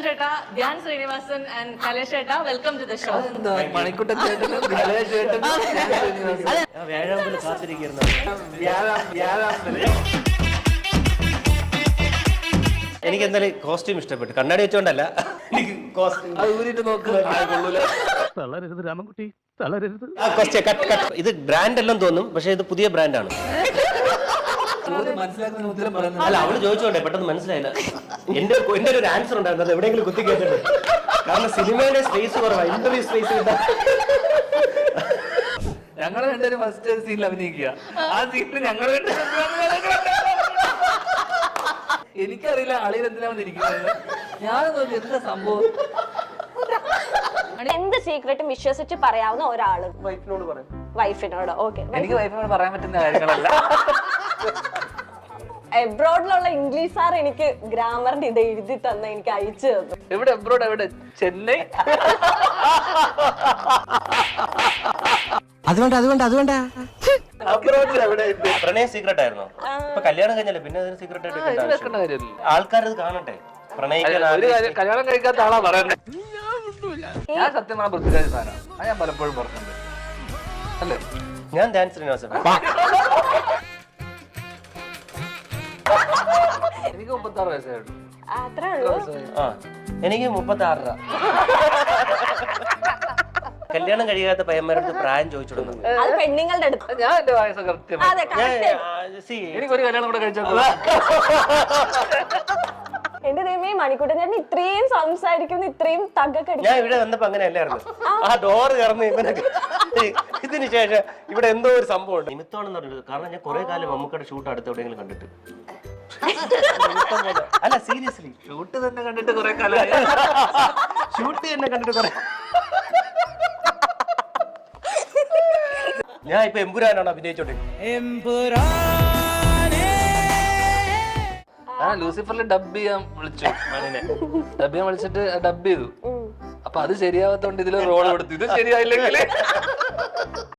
മണിക്കുട്ടൻ ചേട്ടാ ധ്യാൻ ശ്രീനിവാസൻ ആൻഡ് കലേഷ് ചേട്ടാ welcome to the show Manikuttan ചേട്ടനും ചേട്ടനും. വ്യാഴാമ്പൽ കാത്തിരിക്കുന്നു എനിക്ക് എന്തായാലും കോസ്റ്റ്യൂം ഇഷ്ടപ്പെട്ടു. കണ്ണാടി വെച്ചോണ്ടല്ല. എനിക്ക് കോസ്റ്റ്യൂം അത് ഊരിട്ട് തളരരുത് രാമൻകുട്ടി തളരരുത്. ഇത് ബ്രാൻഡ് എല്ലാം തോന്നും പക്ഷെ ഇത് പുതിയ ബ്രാൻഡാണ് മനസ്സിലാക്കുന്ന ഉത്തരം പറയുന്നത് അല്ല അവൾ ചോദിച്ചോണ്ടേ പെട്ടെന്ന് മനസ്സിലായില്ല. എന്റെ എന്റെ ഒരു ആൻസർ ഉണ്ടായിരുന്നു അത് എവിടെയെങ്കിലും കുത്തി കേട്ടിട്ടുണ്ട്. കാരണം സിനിമയുടെ സ്പേസ് കുറവാണ് ഇന്റർവ്യൂ സ്പേസ് ഞങ്ങൾ ഞങ്ങൾ രണ്ടുപേരും ഫസ്റ്റ് സീനിൽ അഭിനയിക്കുക. ആ. സീനിൽ ഞങ്ങൾ എനിക്കറിയില്ല അളിയിൽ എന്തിനാ വന്നിരിക്കുന്നത്. ഞാൻ നോക്കി എന്താ സംഭവം? എന്ത് സീക്രട്ടും വിശ്വസിച്ച് പറയാവുന്ന ഒരാൾ? വൈഫിനോട് പറയും. വൈഫിനോട് ഓക്കെ എനിക്ക് വൈഫിനോട് പറയാൻ പറ്റുന്ന കാര്യങ്ങളല്ല. എബ്രോഡിലുള്ള ഇംഗ്ലീഷ് സാർ എനിക്ക് ഗ്രാമറിന്റെ ഇത് എഴുതി തന്ന എനിക്ക് അയച്ചു തന്നു. എവിടെ എബ്രോഡ് എവിടെ? ചെന്നൈ? അതുകൊണ്ട് അതുകൊണ്ട് അതുകൊണ്ടാ അബ്രോഡിൽ എവിടെ? ഉണ്ട്? പ്രണയ സീക്രട്ട് ആയിരുന്നു? ഇപ്പൊ കല്യാണം കഴിഞ്ഞല്ലേ? പിന്നെ അതിന് സീക്രട്ട് ആയിട്ട് കാര്യമില്ല ആൾക്കാർ ഇത് കാണട്ടെ. പ്രണയിക്കാൻ ഒരു കാര്യം കല്യാണം കഴിക്കാത്ത ആളാ പറയുന്നത് ഞാൻ സത്യം പറഞ്ഞ പൃഥ്വിരാജ് സാധനം അത് ഞാൻ പലപ്പോഴും പുറത്തുണ്ട് അല്ലേ? ഞാൻ ഡാൻസ് ശ്രീനിവാസൻ. എനിക്ക് മുപ്പത്തി ആറ് അത്രേ ഉള്ളൂ ആ എനിക്ക് മുപ്പത്തി രൂപ. കല്യാണം കഴിയാത്ത പയ്യന്മാരുടെ പ്രായം ചോദിച്ചു അത് പെണ്ണുങ്ങളുടെ അടുത്ത്. ഞാൻ എന്റെ വയസ്സ് കൃത്യം അതെ ഞാൻ correct. see, എനിക്കൊരു കല്യാണം കൂടെ കഴിച്ചാൽ എന്റെ ദൈവമേ മണിക്കൂട്ടൻ ചേട്ടൻ ഇത്രയും സംസാരിക്കുന്നു ഇത്രയും തഗ്ഗൊക്കെ ഞാൻ ഇവിടെ വന്നപ്പോ അങ്ങനെ അല്ലായിരുന്നു ആ ഡോറ് കറന്ന് ഇവനൊക്കെ ഇതിന് ശേഷം ഇവിടെ എന്തോ ഒരു സംഭവം ഉണ്ട്. നിമിത്തമാണെന്ന് പറഞ്ഞത് കാരണം ഞാൻ കുറെ കാലം മമ്മൂക്കയുടെ ഷൂട്ട് അടുത്ത് എവിടെയെങ്കിലും കണ്ടിട്ട്. അല്ല സീരിയസ്ലി ഷൂട്ട് തന്നെ കണ്ടിട്ട് കുറെ കാലമായി. ഷൂട്ട് തന്നെ കണ്ടിട്ട് കുറെ ഞാൻ ഇപ്പൊ എംപുരാനാണ് അഭിനയിച്ചോട്ടെ ആ ലൂസിഫറിൽ ഡബ് ചെയ്യാൻ വിളിച്ചു മണിനെ. ഡബ് ചെയ്യാൻ വിളിച്ചിട്ട് ഡബ് ചെയ്തു. അപ്പൊ അത് ശരിയാവാത്തോണ്ട് ഇതിൽ റോൾ കൊടുത്തു. ഇത് ശരിയായില്ലെങ്കിൽ